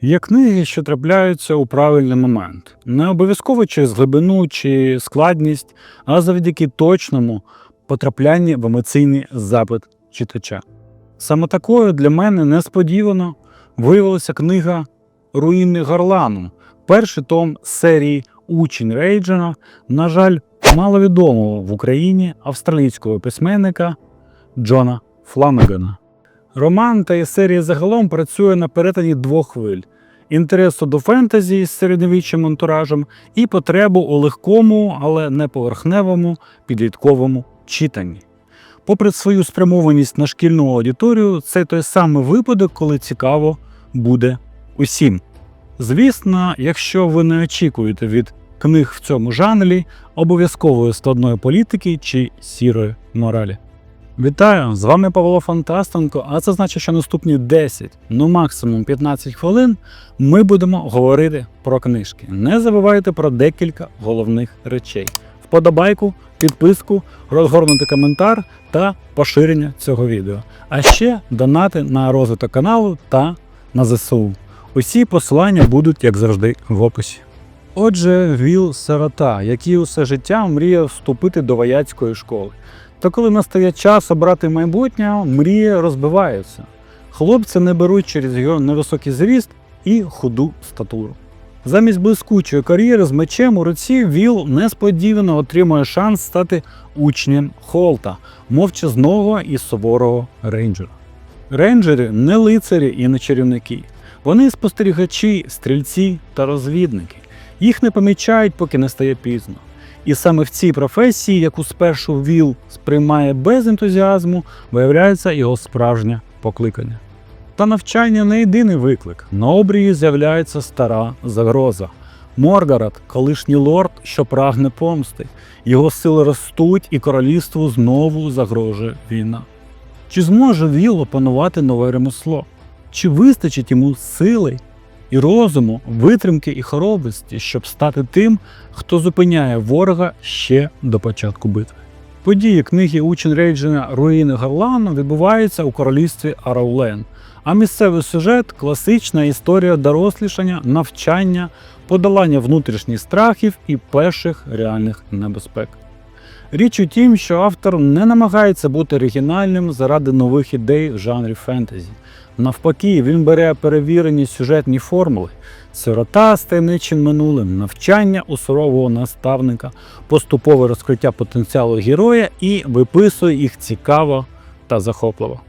Є книги, що трапляються у правильний момент, не обов'язково через глибину чи складність, а завдяки точному потраплянні в емоційний запит читача. Саме такою для мене несподівано виявилася книга Руїни Гарлану, перший том серії Учень Рейджена, на жаль, маловідомого в Україні австралійського письменника Джона Фланагана. Роман та і серія загалом працює на перетині двох хвиль: інтересу до фентезі з середньовічним антуражем і потребу у легкому, але не поверхневому підлітковому читанні. Попри свою спрямованість на шкільну аудиторію, це той самий випадок, коли цікаво буде усім. Звісно, якщо ви не очікуєте від книг в цьому жанрі обов'язкової складної політики чи сірої моралі. Вітаю! З вами Павло Фантастенко, а це значить, що наступні 10, ну максимум 15 хвилин ми будемо говорити про книжки. Не забувайте про декілька головних речей: вподобайку, підписку, розгорнути коментар та поширення цього відео. А ще донати на розвиток каналу та на ЗСУ. Усі посилання будуть, як завжди, в описі. Отже, Віл Сирота, який усе життя мріяв вступити до вояцької школи. Та коли настає час обрати майбутнє, мрії розбиваються. Хлопці не беруть через його невисокий зріст і худу статуру. Замість блискучої кар'єри з мечем у руці Віл несподівано отримує шанс стати учнем Холта, мовчазного і суворого рейнджера. Рейнджери не лицарі і не чарівники. Вони спостерігачі, стрільці та розвідники. Їх не помічають, поки не стає пізно. І саме в цій професії, яку спершу Віл сприймає без ентузіазму, виявляється його справжнє покликання. Та навчання не єдиний виклик. На обрії з'являється стара загроза. Моргарат, колишній лорд, що прагне помсти. Його сили ростуть, і королівству знову загрожує війна. Чи зможе Віл опанувати нове ремесло? Чи вистачить йому сили і розуму, витримки і хоробрості, щоб стати тим, хто зупиняє ворога ще до початку битви? Події книги Учень Рейджена Руїни Гарлану відбуваються у королівстві Араулен, а місцевий сюжет класична історія дорослішання, навчання, подолання внутрішніх страхів і перших реальних небезпек. Річ у тім, що автор не намагається бути оригінальним заради нових ідей в жанрі фентезі. Навпаки, він бере перевірені сюжетні формули: сирота з таємничим минулим, навчання у сурового наставника, поступове розкриття потенціалу героя і виписує їх цікаво та захопливо.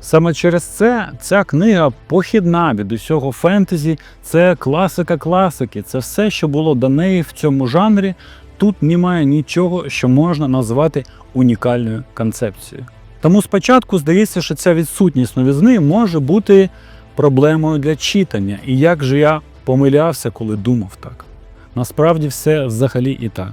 Саме через це ця книга похідна від усього фентезі, це класика класики, це все, що було до неї в цьому жанрі. Тут немає нічого, що можна назвати унікальною концепцією. Тому спочатку здається, що ця відсутність новізни може бути проблемою для читання, і як же я помилявся, коли думав так. Насправді все взагалі і так.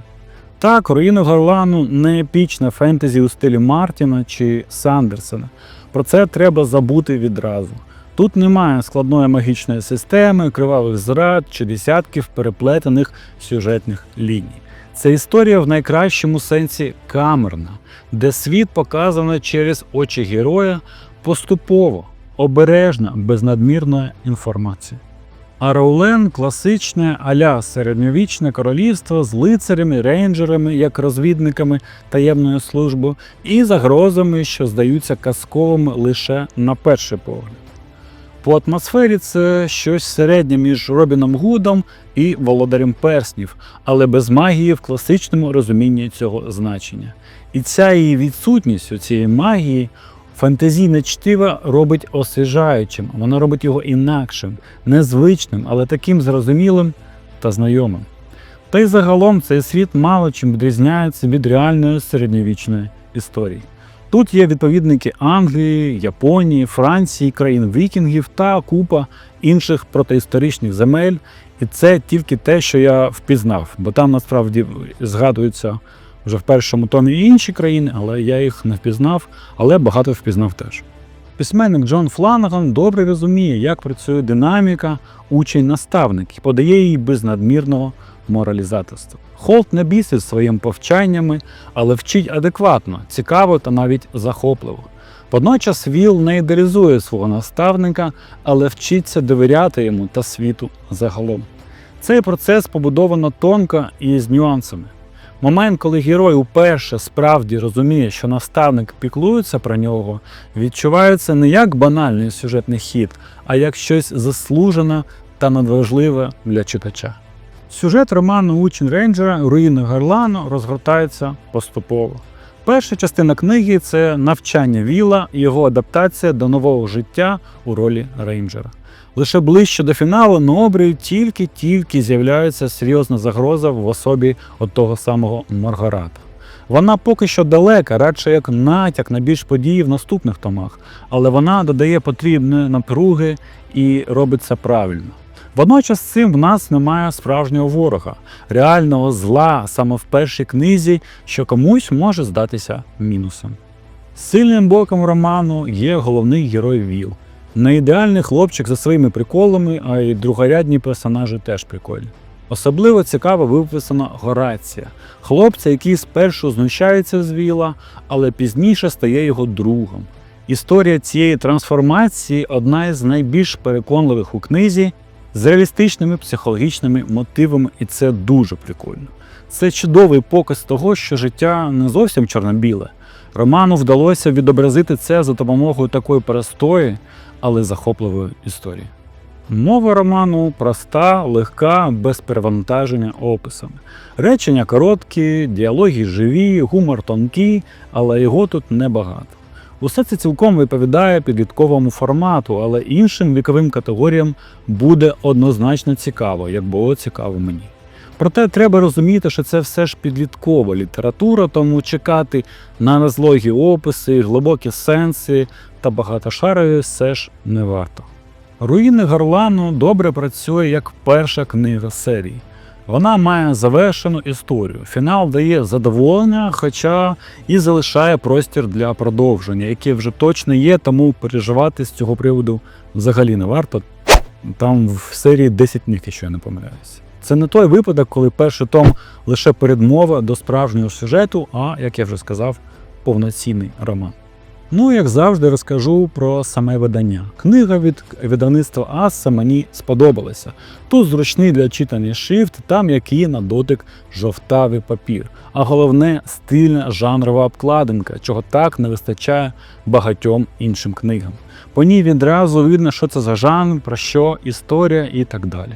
Так, руїни Горлану не епічна фентезі у стилі Мартіна чи Сандерсона. Про це треба забути відразу. Тут немає складної магічної системи, кривавих зрад чи десятків переплетених сюжетних ліній. Це історія в найкращому сенсі камерна, де світ показано через очі героя поступово, обережно, без надмірної інформації. А Роулен класичне аля середньовічне королівство з лицарями, рейнджерами, як розвідниками таємної служби, і загрозами, що здаються казковими лише на перший погляд. По атмосфері це щось середнє між Робіном Гудом і Володарем Перснів, але без магії в класичному розумінні цього значення. І ця її відсутність у цієї магії фантазійне чтиво робить освіжаючим, воно робить його інакшим, незвичним, але таким зрозумілим та знайомим. Та й загалом цей світ мало чим відрізняється від реальної середньовічної історії. Тут є відповідники Англії, Японії, Франції, країн вікінгів та купа інших протиісторичних земель. І це тільки те, що я впізнав, бо там насправді згадуються вже в першому томі і інші країни, але я їх не впізнав, але багато впізнав теж. Письменник Джон Фланаган добре розуміє, як працює динаміка, учень-наставник і подає її без надмірного моралізаторства. Холт не бісить своїми повчаннями, але вчить адекватно, цікаво та навіть захопливо. Водночас Віл не ідеалізує свого наставника, але вчиться довіряти йому та світу загалом. Цей процес побудовано тонко і з нюансами. Момент, коли герой уперше справді розуміє, що наставник піклується про нього, відчувається не як банальний сюжетний хід, а як щось заслужене та надважливе для читача. Сюжет роману Учень рейнджера Руїни Гарлану розгортається поступово. Перша частина книги це навчання Віла і його адаптація до нового життя у ролі рейнджера. Лише ближче до фіналу на обрію тільки-тільки з'являється серйозна загроза в особі от того самого Маргарата. Вона поки що далека, радше як натяк на більш події в наступних томах, але вона додає потрібні напруги і робить це правильно. Водночас цим в нас немає справжнього ворога, реального зла саме в першій книзі, що комусь може здатися мінусом. Сильним боком роману є головний герой Віл. Не ідеальний хлопчик за своїми приколами, а й другорядні персонажі теж прикольні. Особливо цікаво виписана Горація, хлопця, який спершу знущається з Віла, але пізніше стає його другом. Історія цієї трансформації одна із найбільш переконливих у книзі з реалістичними психологічними мотивами, і це дуже прикольно. Це чудовий показ того, що життя не зовсім чорно-біле. Роману вдалося відобразити це за допомогою такої простої, але захопливої історії. Мова роману проста, легка, без перевантаження описами. Речення короткі, діалоги живі, гумор тонкий, але його тут небагато. Усе це цілком відповідає підлітковому формату, але іншим віковим категоріям буде однозначно цікаво, як було цікаво мені. Проте треба розуміти, що це все ж підліткова література, тому чекати на розлогі описи, глибокі сенси та багатошарові все ж не варто. Руїни Гарлану добре працює як перша книга серії. Вона має завершену історію. Фінал дає задоволення, хоча і залишає простір для продовження, яке вже точно є, тому переживати з цього приводу взагалі не варто. Там в серії 10 книг, якщо я не помиляюся. Це не той випадок, коли перший том лише передмова до справжнього сюжету, а, як я вже сказав, повноцінний роман. Ну, як завжди, розкажу про саме видання. Книга від видавництва Аса мені сподобалася. Тут зручний для читання шрифт та м'який на дотик жовтавий папір. А головне стильна жанрова обкладинка, чого так не вистачає багатьом іншим книгам. По ній відразу видно, що це за жанр, про що історія і так далі.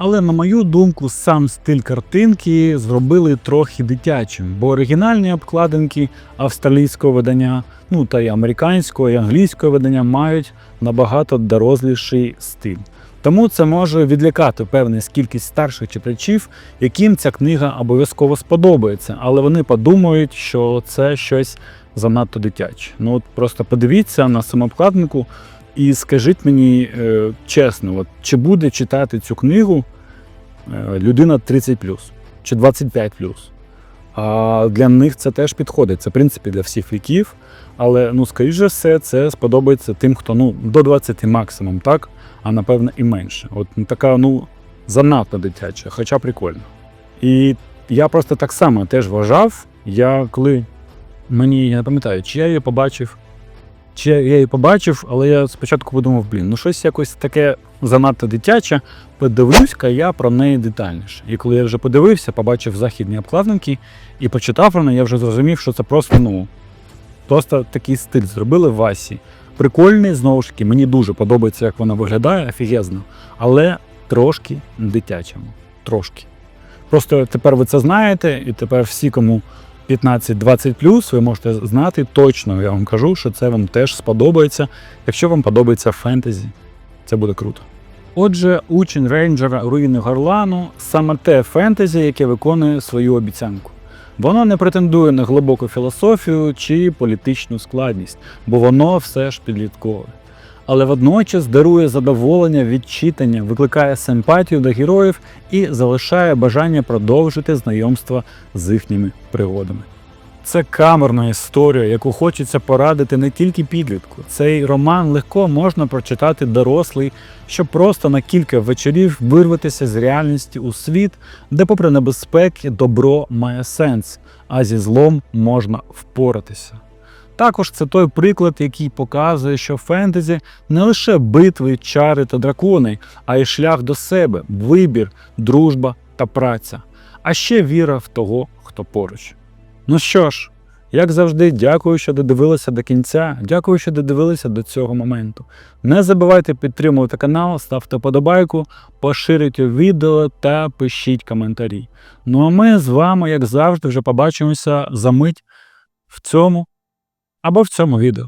Але на мою думку, сам стиль картинки зробили трохи дитячим, бо оригінальні обкладинки австралійського видання, ну та й американського і англійського видання мають набагато доросліший стиль. Тому це може відлякати певну кількість старших читачів, яким ця книга обов'язково сподобається, але вони подумають, що це щось занадто дитяче. Ну от просто подивіться на самообкладнику. І скажіть мені е, чесно, от, чи буде читати цю книгу е, людина 30 чи 25 А для них це теж підходить. Це в принципі для всіх віків. Але ну, скоріш все, це сподобається тим, хто ну, до 20 максимум, так, а напевно і менше. От ну, така ну, занадто дитяча, хоча прикольно. І я просто так само теж вважав, я коли мені я не пам'ятаю, чи я її побачив. Чи я її побачив, але я спочатку подумав, блін, ну щось якось таке занадто дитяче. Подивлюсь-ка я про неї детальніше. І коли я вже подивився, побачив західні обкладинки і почитав про неї, я вже зрозумів, що це просто ну, просто такий стиль зробили в Васі. Прикольний, знову ж таки, мені дуже подобається, як вона виглядає, офігезно, але трошки дитячому. Трошки. Просто тепер ви це знаєте, і тепер всі, кому 15-20 ви можете знати точно, я вам кажу, що це вам теж сподобається. Якщо вам подобається фентезі, це буде круто. Отже, учень рейнджера руїни Горлану саме те фентезі, яке виконує свою обіцянку. Воно не претендує на глибоку філософію чи політичну складність, бо воно все ж підліткове. Але водночас дарує задоволення від читання, викликає симпатію до героїв і залишає бажання продовжити знайомство з їхніми пригодами. Це камерна історія, яку хочеться порадити не тільки підлітку. Цей роман легко можна прочитати дорослий, щоб просто на кілька вечорів вирватися з реальності у світ, де, попри небезпеки, добро має сенс, а зі злом можна впоратися. Також це той приклад, який показує, що фентезі не лише битви, чари та дракони, а й шлях до себе, вибір, дружба та праця, а ще віра в того, хто поруч. Ну що ж, як завжди, дякую, що додивилися до кінця. Дякую, що додивилися до цього моменту. Не забувайте підтримувати канал, ставте подобайку, поширюйте відео та пишіть коментарі. Ну а ми з вами, як завжди, вже побачимося за мить в цьому або в цьому відео.